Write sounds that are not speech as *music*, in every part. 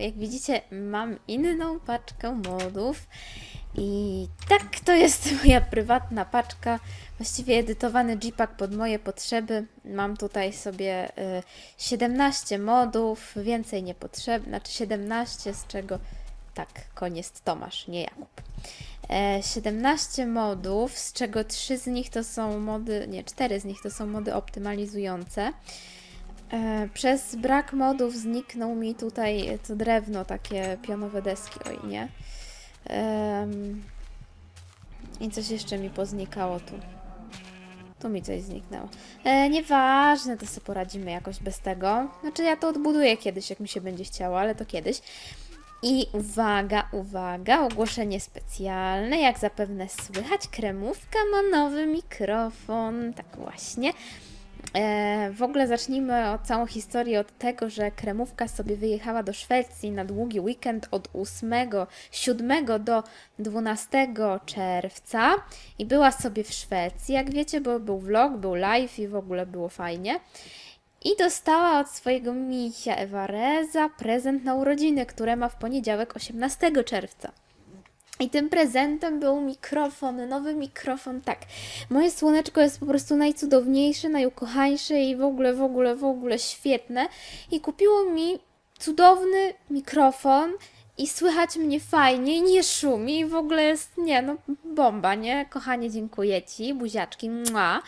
Jak widzicie, mam inną paczkę modów. I tak, to jest *laughs* moja prywatna paczka. Właściwie edytowany Jeepak pod moje potrzeby. Mam tutaj sobie y, 17 modów, więcej nie potrzebne, znaczy 17, z czego tak, koniec Tomasz, nie Jakub. E, 17 modów, z czego 3 z nich to są mody, nie, 4 z nich to są mody optymalizujące. E, Przez brak modów zniknął mi tutaj to drewno, takie pionowe deski, oj nie. I coś jeszcze mi poznikało tu. Tu mi coś zniknęło. E, nieważne, to sobie poradzimy jakoś bez tego. Znaczy ja to odbuduję kiedyś, jak mi się będzie chciało, ale to kiedyś. I uwaga, uwaga, ogłoszenie specjalne. Jak zapewne słychać, kremówka ma nowy mikrofon. Tak właśnie. E, w ogóle zacznijmy od całą historię od tego, że Kremówka sobie wyjechała do Szwecji na długi weekend od 8, 7 do 12 czerwca i była sobie w Szwecji, jak wiecie, bo był vlog, był live i w ogóle było fajnie. I dostała od swojego misia Ewareza prezent na urodziny, które ma w poniedziałek 18 czerwca. I tym prezentem był mikrofon, nowy mikrofon, tak. Moje słoneczko jest po prostu najcudowniejsze, najukochańsze i w ogóle, w ogóle, w ogóle świetne. I kupiło mi cudowny mikrofon i słychać mnie fajnie, nie szumi i w ogóle jest, nie no, bomba, nie? Kochanie, dziękuję Ci, buziaczki, mua.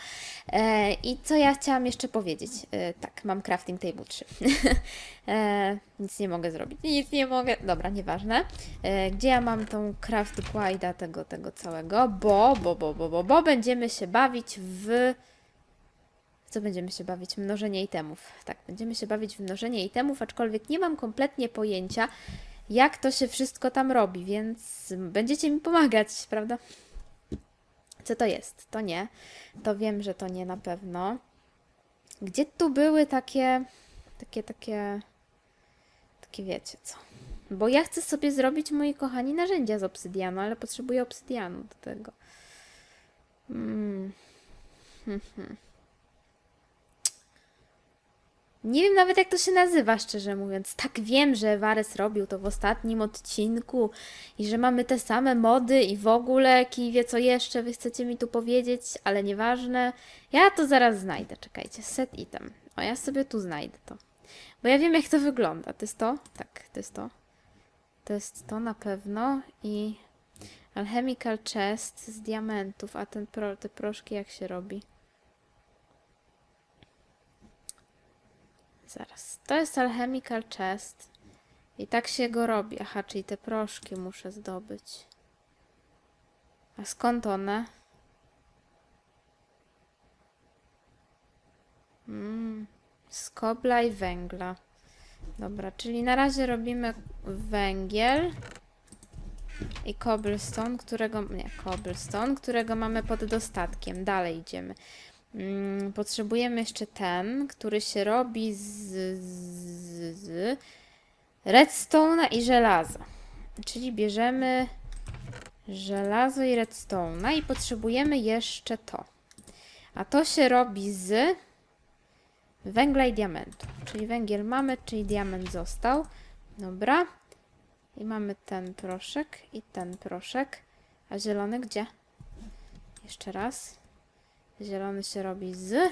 E, I co ja chciałam jeszcze powiedzieć? E, tak, mam crafting table 3. *laughs* e, nic nie mogę zrobić, nic nie mogę, dobra, nieważne. E, gdzie ja mam tą craft guide'a tego, tego całego? Bo, bo, bo, bo, bo, bo będziemy się bawić w... Co będziemy się bawić? Mnożenie itemów. Tak, będziemy się bawić w mnożenie itemów, aczkolwiek nie mam kompletnie pojęcia, jak to się wszystko tam robi, więc będziecie mi pomagać, prawda? Co to jest? To nie. To wiem, że to nie na pewno. Gdzie tu były takie, takie, takie, takie wiecie co? Bo ja chcę sobie zrobić, moi kochani, narzędzia z obsydianu, ale potrzebuję obsydianu do tego. Mm. Nie wiem nawet jak to się nazywa, szczerze mówiąc. Tak wiem, że Wares robił to w ostatnim odcinku i że mamy te same mody i w ogóle, i wie co jeszcze wy chcecie mi tu powiedzieć, ale nieważne. Ja to zaraz znajdę, czekajcie. Set item. O, ja sobie tu znajdę to. Bo ja wiem jak to wygląda. To jest to? Tak, to jest to. To jest to na pewno i alchemical chest z diamentów, a ten pro, te proszki jak się robi? Zaraz. To jest alchemical chest. I tak się go robi. Aha, czyli te proszki muszę zdobyć. A skąd one? Mm, z kobla i węgla. Dobra, czyli na razie robimy węgiel i cobblestone, którego... Nie, cobblestone, którego mamy pod dostatkiem. Dalej idziemy. Mm, potrzebujemy jeszcze ten, który się robi z, z, z redstone'a i żelaza. Czyli bierzemy żelazo i redstone'a i potrzebujemy jeszcze to. A to się robi z węgla i diamentu. Czyli węgiel mamy, czyli diament został. Dobra. I mamy ten proszek i ten proszek. A zielony gdzie? Jeszcze raz. Zielony się robi z.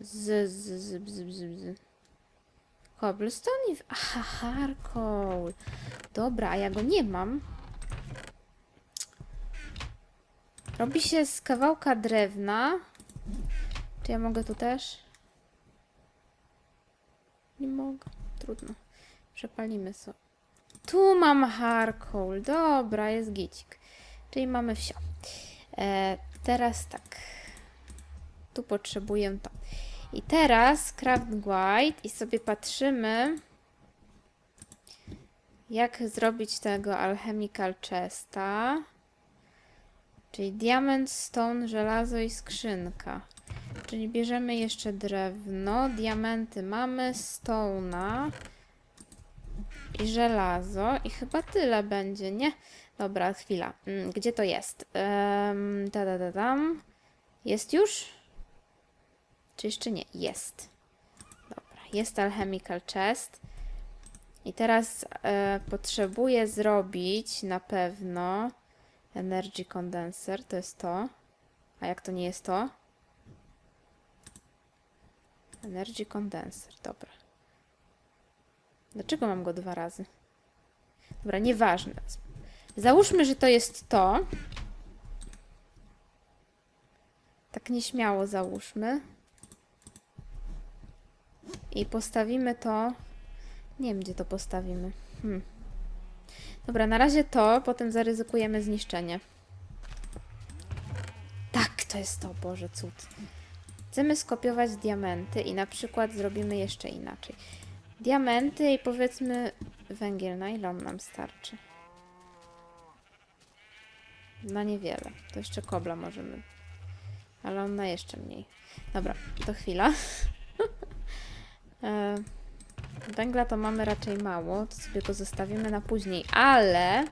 Z, z, z, z, z, z. Cobblestone i... Aha, charcoal. Dobra, a ja go nie mam. Robi się z kawałka drewna. Czy ja mogę tu też? Nie mogę. Trudno. Przepalimy sobie. Tu mam charcoal. Dobra, jest gicik. Czyli mamy wsio. E, teraz tak. Tu potrzebuję to. I teraz craft guide i sobie patrzymy jak zrobić tego alchemical chesta. Czyli diament, stone, żelazo i skrzynka. Czyli bierzemy jeszcze drewno, diamenty mamy, stone'a i żelazo i chyba tyle będzie, nie? Dobra, chwila. Mm, Gdzie to jest? Um, da, da, da, dam. Jest już? Czy jeszcze nie? Jest. Dobra, jest alchemical chest. I teraz e, potrzebuję zrobić na pewno energy condenser, to jest to. A jak to nie jest to? Energy condenser, dobra. Dlaczego mam go dwa razy? Dobra, nieważne. Załóżmy, że to jest to. Tak nieśmiało załóżmy. I postawimy to. Nie wiem, gdzie to postawimy. Hmm. Dobra, na razie to, potem zaryzykujemy zniszczenie. Tak, to jest to, Boże, cud. Chcemy skopiować diamenty i na przykład zrobimy jeszcze inaczej. Diamenty i powiedzmy węgiel. Na ile on nam starczy? Na niewiele. To jeszcze kobla możemy. Ale on na jeszcze mniej. Dobra, to chwila. *laughs* E, Węgla to mamy raczej mało, to sobie go zostawimy na później, ale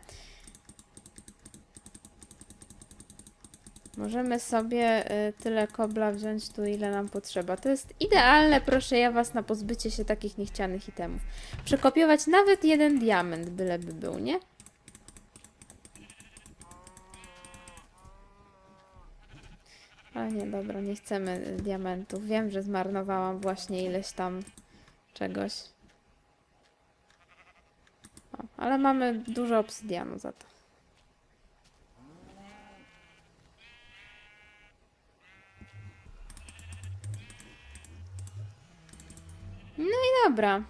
możemy sobie y, tyle kobla wziąć tu, ile nam potrzeba. To jest idealne, proszę ja Was, na pozbycie się takich niechcianych itemów. Przekopiować nawet jeden diament, byleby był, nie? Ale nie, dobra, nie chcemy y, diamentów. Wiem, że zmarnowałam właśnie ileś tam czegoś. O, ale mamy dużo obsydianu za to. No i dobra.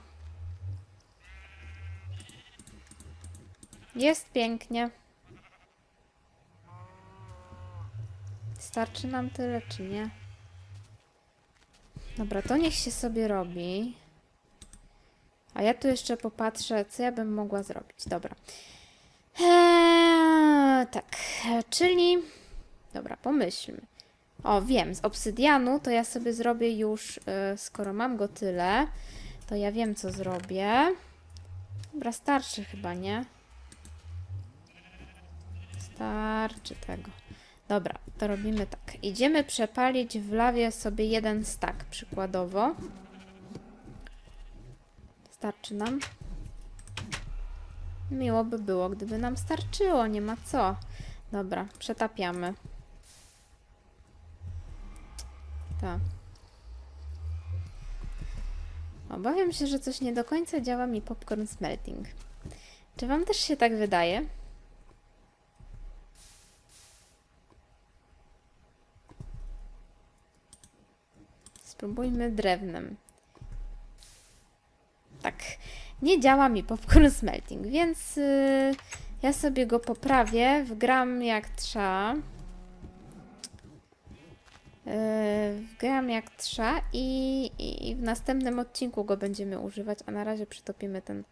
Jest pięknie. Starczy nam tyle, czy nie? Dobra, to niech się sobie robi. A ja tu jeszcze popatrzę, co ja bym mogła zrobić. Dobra. Eee, tak, czyli... Dobra, pomyślmy. O, wiem, z obsydianu to ja sobie zrobię już, y, skoro mam go tyle, to ja wiem, co zrobię. Dobra, starczy chyba, nie? Starczy tego. Dobra, to robimy tak. Idziemy przepalić w lawie sobie jeden stak przykładowo. Starczy nam? Miło by było, gdyby nam starczyło, nie ma co. Dobra, przetapiamy. Tak. Obawiam się, że coś nie do końca działa mi popcorn smelting. Czy Wam też się tak wydaje? Spróbujmy drewnem. Tak, nie działa mi popcorn *laughs* smelting, więc yy, ja sobie go poprawię, wgram jak trzeba. Yy, wgram jak trzeba i, i, i w następnym odcinku go będziemy używać, a na razie przytopimy ten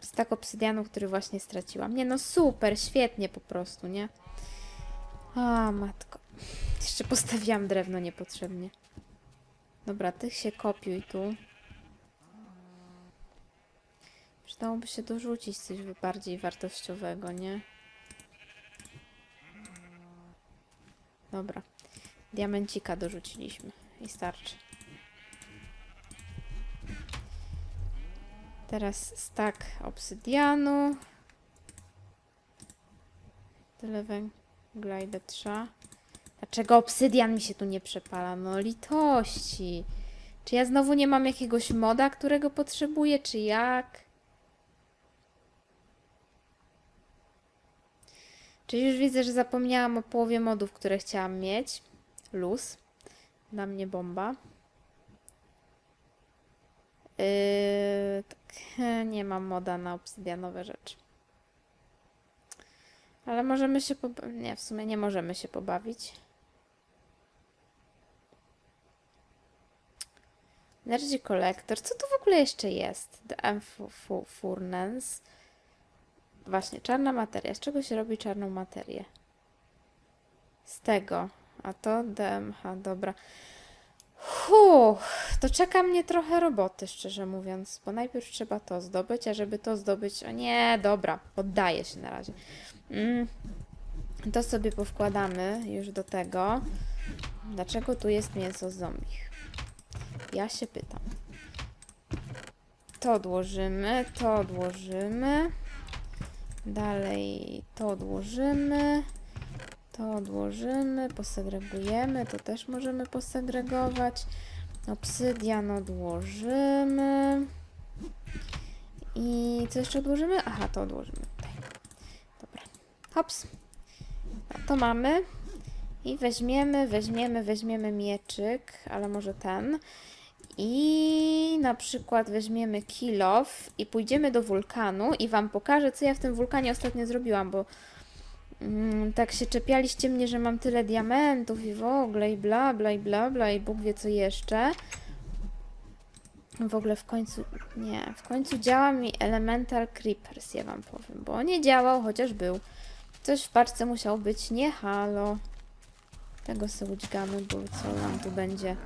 stak obsydianu, który właśnie straciłam. Nie no, super, świetnie po prostu, nie? A, matko. Jeszcze postawiłam drewno niepotrzebnie. Dobra, tych się kopiuj tu. Przydałoby się dorzucić coś bardziej wartościowego, nie? Dobra. Diamencika dorzuciliśmy i starczy. Teraz stak obsydianu. Tyle węgla ile. Dlaczego obsydian mi się tu nie przepala? No litości. Czy ja znowu nie mam jakiegoś moda, którego potrzebuję, czy jak? Czyli już widzę, że zapomniałam o połowie modów, które chciałam mieć. Luz. Dla mnie bomba. Yy, tak, *laughs* nie mam moda na obsydianowe rzeczy. Ale możemy się pobawić. Nie, w sumie nie możemy się pobawić. Energy Collector. Co tu w ogóle jeszcze jest? The M Furnace. Właśnie, czarna materia. Z czego się robi czarną materię? Z tego. A to DMH, dobra. Huh, to czeka mnie trochę roboty, szczerze mówiąc, bo najpierw trzeba to zdobyć, a żeby to zdobyć, o nie, dobra, poddaję się na razie. Mm, to sobie powkładamy już do tego. Dlaczego tu jest mięso zombich? Ja się pytam. To odłożymy, to odłożymy. Dalej to odłożymy. To odłożymy, posegregujemy, to też możemy posegregować. Obsydian odłożymy. I co jeszcze odłożymy? Aha, to odłożymy tutaj. Dobra. Hops. No, to mamy. I weźmiemy, weźmiemy, weźmiemy mieczyk, ale może ten. I na przykład weźmiemy kilof i pójdziemy do wulkanu i Wam pokażę, co ja w tym wulkanie ostatnio zrobiłam, bo mm, tak się czepialiście mnie, że mam tyle diamentów i w ogóle i bla bla i bla bla i Bóg wie co jeszcze. W ogóle w końcu, nie, w końcu działa mi Elemental Creepers, ja Wam powiem, bo nie działał, chociaż był. Coś w paczce musiał być, nie halo. Tego sobie udźgamy, bo co nam tu będzie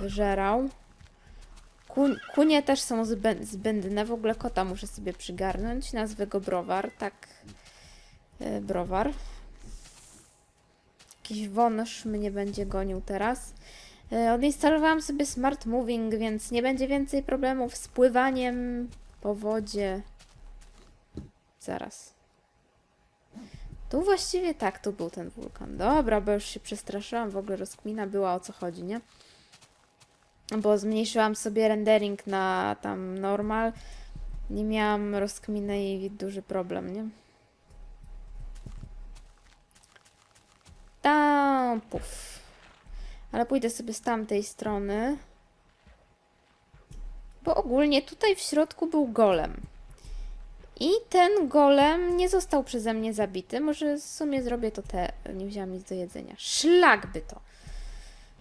wyżerał. Kun, kunie też są zbę, zbędne. W ogóle kota muszę sobie przygarnąć. Nazwę go Browar. Tak. Yy, browar. Jakiś wąż mnie będzie gonił teraz. Yy, odinstalowałam sobie Smart Moving, więc nie będzie więcej problemów z pływaniem po wodzie. Zaraz. Tu właściwie tak, tu był ten wulkan. Dobra, bo już się przestraszyłam, w ogóle rozkmina była o co chodzi, nie? Bo zmniejszyłam sobie rendering na tam normal. Nie miałam rozkminy i duży problem, nie? Tam, puf. Ale pójdę sobie z tamtej strony. Bo ogólnie tutaj w środku był golem. I ten golem nie został przeze mnie zabity. Może w sumie zrobię to te. Nie wzięłam nic do jedzenia. Szlak by to.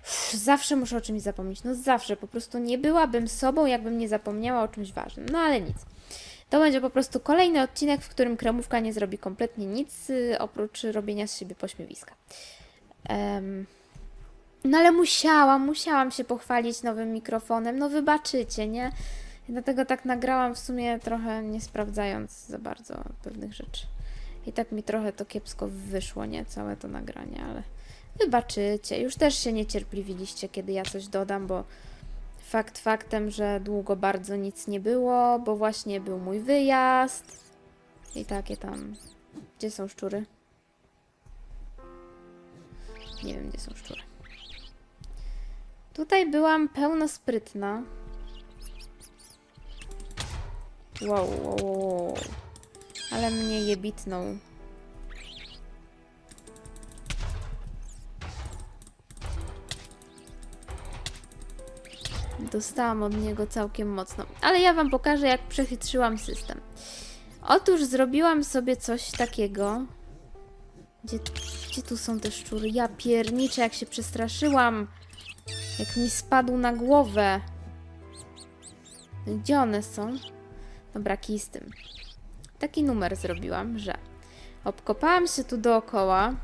Uff, zawsze muszę o czymś zapomnieć. No zawsze. Po prostu nie byłabym sobą, jakbym nie zapomniała o czymś ważnym. No ale nic. To będzie po prostu kolejny odcinek, w którym kremówka nie zrobi kompletnie nic, yy, oprócz robienia z siebie pośmiewiska. Um, no ale musiałam, musiałam się pochwalić nowym mikrofonem. No wybaczycie, nie? Dlatego tak nagrałam w sumie trochę nie sprawdzając za bardzo pewnych rzeczy. I tak mi trochę to kiepsko wyszło, nie? Całe to nagranie, ale wybaczycie. Już też się niecierpliwiliście, kiedy ja coś dodam, bo fakt faktem, że długo bardzo nic nie było, bo właśnie był mój wyjazd. I takie tam... Gdzie są szczury? Nie wiem, gdzie są szczury. Tutaj byłam pełnosprytna. Wow, wow, wow. Ale mnie jebitnął. Dostałam od niego całkiem mocno. Ale ja Wam pokażę, jak przechytrzyłam system. Otóż zrobiłam sobie coś takiego. Gdzie, gdzie tu są te szczury? Ja pierniczę, jak się przestraszyłam. Jak mi spadł na głowę. Gdzie one są? Dobra, kij z tym. Taki numer zrobiłam, że obkopałam się tu dookoła.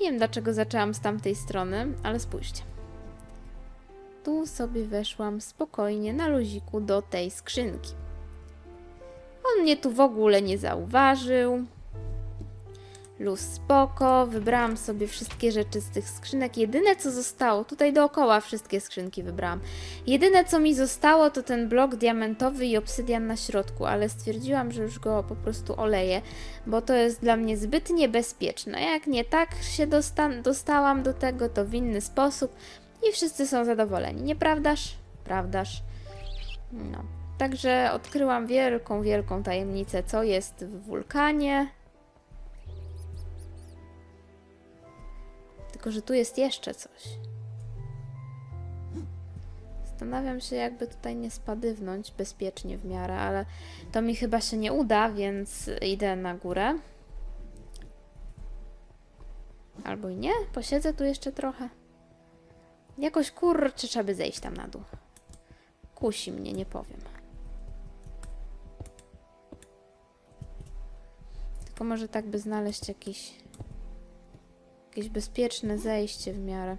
Nie wiem dlaczego zaczęłam z tamtej strony, ale spójrzcie. Tu sobie weszłam spokojnie na luziku do tej skrzynki. On mnie tu w ogóle nie zauważył. Luz spoko, wybrałam sobie wszystkie rzeczy z tych skrzynek. Jedyne co zostało, tutaj dookoła wszystkie skrzynki wybrałam. Jedyne co mi zostało to ten blok diamentowy i obsydian na środku, ale stwierdziłam, że już go po prostu oleję, bo to jest dla mnie zbyt niebezpieczne. Jak nie tak się dosta dostałam do tego, to w inny sposób i wszyscy są zadowoleni, nieprawdaż? Prawdaż. No. Także odkryłam wielką, wielką tajemnicę, co jest w wulkanie. Tylko, że tu jest jeszcze coś. Zastanawiam się, jakby tutaj nie spadywnąć bezpiecznie w miarę, ale to mi chyba się nie uda, więc idę na górę. Albo i nie, posiedzę tu jeszcze trochę. Jakoś kurczę, trzeba by zejść tam na dół. Kusi mnie, nie powiem. Tylko może tak by znaleźć jakiś jakieś bezpieczne zejście w miarę.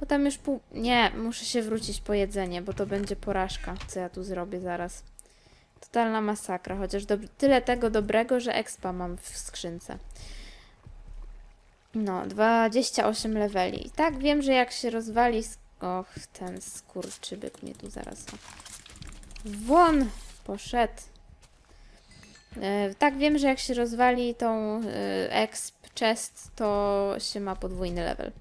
Bo tam już pół... Nie, muszę się wrócić po jedzenie, bo to będzie porażka, co ja tu zrobię zaraz. Totalna masakra, chociaż do... tyle tego dobrego, że expa mam w skrzynce. No, 28 leveli. I tak wiem, że jak się rozwali Och, ten skurczybyk mnie tu zaraz... Won! Poszedł. E, tak, wiem, że jak się rozwali tą e, chest, to się ma podwójny level.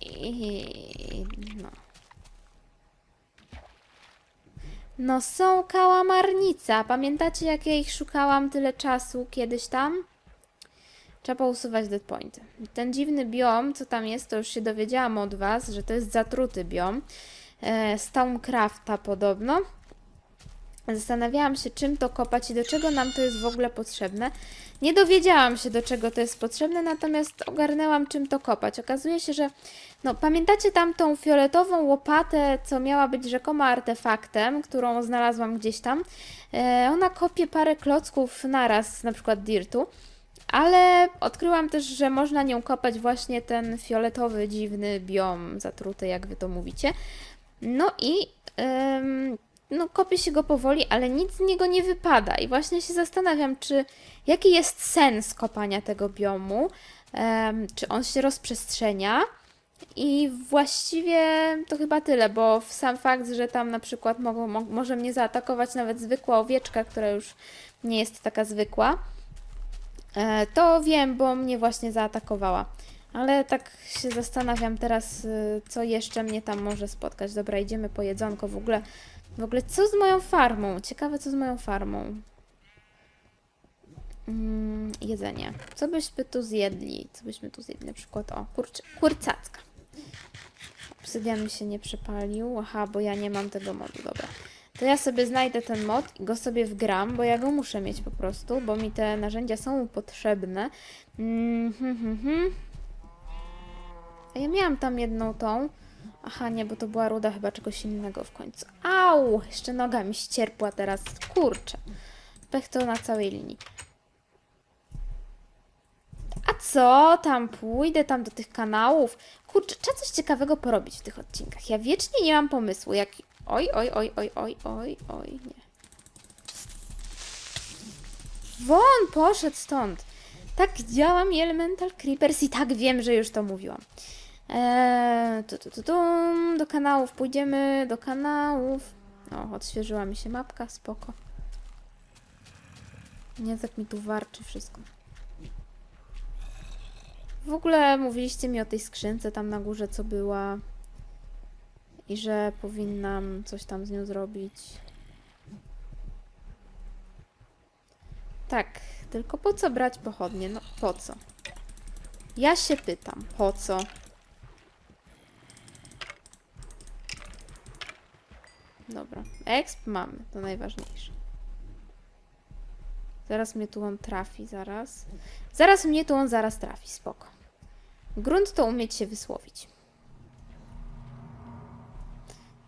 I no. No są kałamarnica. Pamiętacie jak ja ich szukałam tyle czasu kiedyś tam? Trzeba pousuwać dead pointy. Ten dziwny biom, co tam jest, to już się dowiedziałam od Was, że to jest zatruty biom. E, Stonecrafta podobno. Zastanawiałam się, czym to kopać i do czego nam to jest w ogóle potrzebne. Nie dowiedziałam się, do czego to jest potrzebne, natomiast ogarnęłam, czym to kopać. Okazuje się, że no, pamiętacie tam tą fioletową łopatę, co miała być rzekomo artefaktem, którą znalazłam gdzieś tam. E, ona kopie parę klocków naraz, na przykład dirtu. Ale odkryłam też, że można nią kopać właśnie ten fioletowy, dziwny biom zatruty, jak wy to mówicie. No i no, kopie się go powoli, ale nic z niego nie wypada. I właśnie się zastanawiam, czy jaki jest sens kopania tego biomu? Ym, czy on się rozprzestrzenia? I właściwie to chyba tyle, bo sam fakt, że tam na przykład mogą, mo może mnie zaatakować nawet zwykła owieczka, która już nie jest taka zwykła, e, to wiem, bo mnie właśnie zaatakowała. Ale tak się zastanawiam teraz, y, co jeszcze mnie tam może spotkać. Dobra, idziemy po jedzonko. W ogóle, w ogóle co z moją farmą? Ciekawe, co z moją farmą. Mm, jedzenie. Co byśmy tu zjedli? Co byśmy tu zjedli? Na przykład, o, kurczę, kurcacka. Obsydian mi się nie przepalił. Aha, bo ja nie mam tego modu, dobra. To ja sobie znajdę ten mod i go sobie wgram, bo ja go muszę mieć po prostu, bo mi te narzędzia są potrzebne. Mm, hmm, hmm, hmm. A ja miałam tam jedną tą. Aha, nie, bo to była ruda chyba czegoś innego w końcu. Au! Jeszcze noga mi ścierpła teraz. Kurczę. Pech to na całej linii. A co tam? Pójdę tam do tych kanałów. Kurczę, trzeba coś ciekawego porobić w tych odcinkach. Ja wiecznie nie mam pomysłu. Jak... Oj, oj, oj, oj, oj, oj, oj, nie. Won, poszedł stąd. Tak działam i Elemental Creepers i tak wiem, że już to mówiłam. Eee, tu, tu, tu, tu, do kanałów pójdziemy, do kanałów. O, odświeżyła mi się mapka, spoko. Nie tak mi tu warczy wszystko. W ogóle mówiliście mi o tej skrzynce tam na górze, co była. I że powinnam coś tam z nią zrobić. Tak, tylko po co brać pochodnie? No po co? Ja się pytam, po co? Dobra, exp mamy, to najważniejsze. Zaraz mnie tu on trafi, zaraz. Zaraz mnie tu on zaraz trafi, spoko. Grunt to umieć się wysłowić.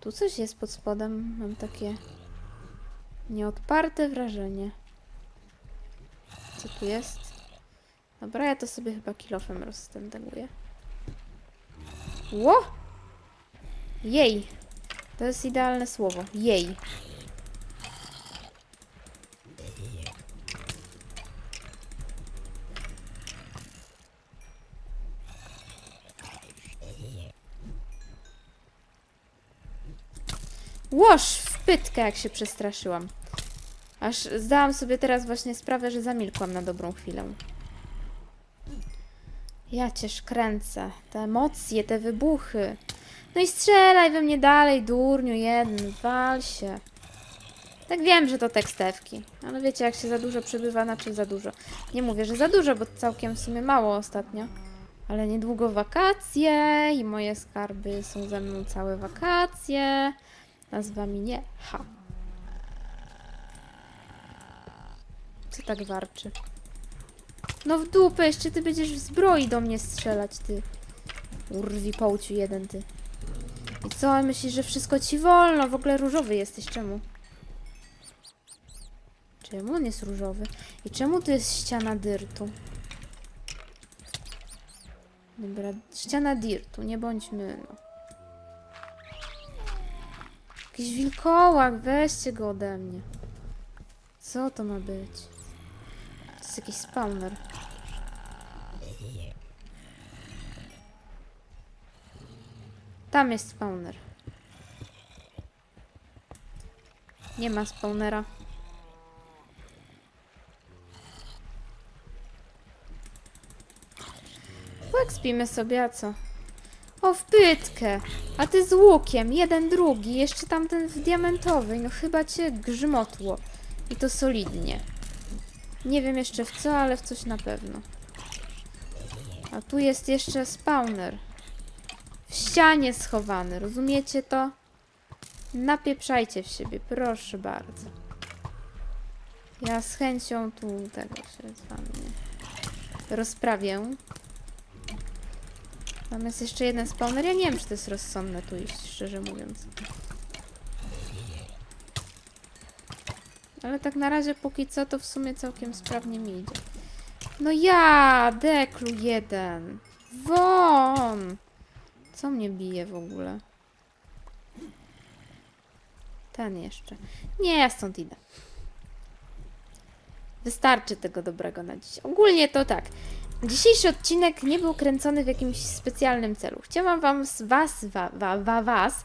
Tu coś jest pod spodem, mam takie nieodparte wrażenie. Co tu jest? Dobra, ja to sobie chyba kilofem rozstędeguję. Ło! Jej! To jest idealne słowo. Jej. Łoż w pytkę, jak się przestraszyłam. Aż zdałam sobie teraz właśnie sprawę, że zamilkłam na dobrą chwilę. Ja cię kręcę. Te emocje, te wybuchy. No i strzelaj we mnie dalej, durniu jeden, wal się. Tak wiem, że to tekstewki, ale wiecie, jak się za dużo przebywa, znaczy za dużo. Nie mówię, że za dużo, bo całkiem w sumie mało ostatnio. Ale niedługo wakacje i moje skarby są ze mną całe wakacje. A z wami nie. Ha. Co tak warczy? No w dupę, jeszcze ty będziesz w zbroi do mnie strzelać, ty. Urwi połciu jeden, ty. I co, myślisz, że wszystko ci wolno? W ogóle różowy jesteś, czemu? Czemu on jest różowy? I czemu tu jest ściana dyrtu? Dobra, ściana dirtu, nie bądźmy, no. Jakiś wilkołak, weźcie go ode mnie. Co to ma być? To jest jakiś spawner. Tam jest spawner. Nie ma spawnera. Spimy sobie, a co? O, w pytkę! A ty z łukiem, jeden, drugi, jeszcze tamten w diamentowej. No chyba cię grzmotło. I to solidnie. Nie wiem jeszcze w co, ale w coś na pewno. A tu jest jeszcze spawner. W ścianie schowany, rozumiecie to? Napieprzajcie w siebie, proszę bardzo. Ja z chęcią tu tego się z wami rozprawię. Tam jest jeszcze jeden spawner. Ja nie wiem, czy to jest rozsądne tu iść, szczerze mówiąc. Ale tak na razie póki co to w sumie całkiem sprawnie mi idzie. No ja, deklu jeden. Won! Co mnie bije w ogóle? Ten jeszcze. Nie, ja stąd idę. Wystarczy tego dobrego na dziś. Ogólnie to tak. Dzisiejszy odcinek nie był kręcony w jakimś specjalnym celu. Chciałam Wam z Was, wa, wa, wa, was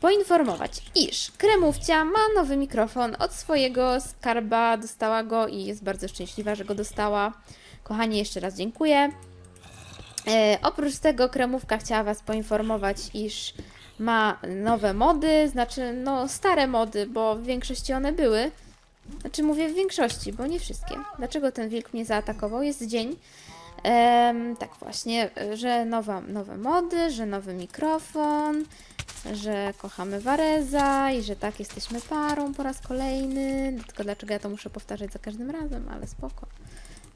poinformować, iż Kremówcia ma nowy mikrofon od swojego skarba, dostała go i jest bardzo szczęśliwa, że go dostała. Kochani, jeszcze raz dziękuję. E, oprócz tego Kremówka chciała Was poinformować, iż ma nowe mody, znaczy no stare mody, bo w większości one były. Znaczy mówię w większości, bo nie wszystkie. Dlaczego ten wilk mnie zaatakował? Jest dzień. Em, tak właśnie, że nowa, nowe mody, że nowy mikrofon, że kochamy Wareza i że tak jesteśmy parą po raz kolejny. Tylko dlaczego ja to muszę powtarzać za każdym razem, ale spoko.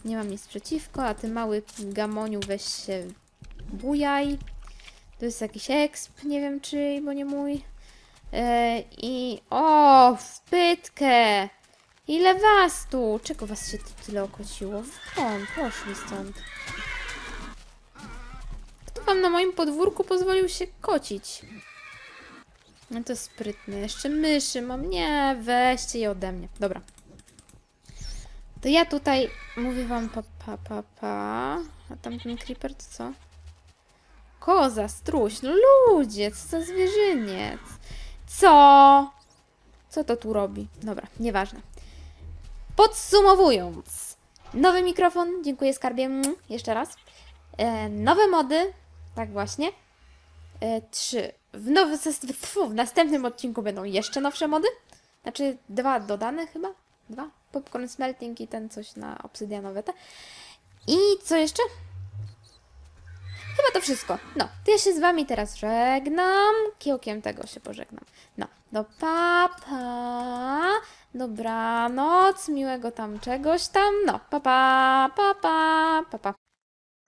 Nie mam nic przeciwko, a ty mały gamoniu weź się bujaj. To jest jakiś exp, nie wiem czyj, bo nie mój. E, I o, w pytkę! Ile was tu? Czego was się tu tyle okociło? Skąd? Poszli stąd. Kto wam na moim podwórku pozwolił się kocić? No to sprytne. Jeszcze myszy mam. Nie, weźcie je ode mnie. Dobra. To ja tutaj mówię wam pa, pa, pa, pa. A tamten creeper to co? Koza, struś. No ludzie, co za zwierzyniec. Co? Co to tu robi? Dobra, nieważne. Podsumowując, nowy mikrofon, dziękuję skarbie, mm, jeszcze raz. E, nowe mody, tak właśnie. E, trzy. W, nowy, w następnym odcinku będą jeszcze nowsze mody. Znaczy dwa dodane chyba? Dwa? Popcorn smelting i ten coś na obsydianowe te. I co jeszcze? Chyba to wszystko. No, to ja się z wami teraz żegnam. Kiełkiem tego się pożegnam. No, do papa. Dobranoc, miłego tam czegoś tam. No, papa, papa, papa.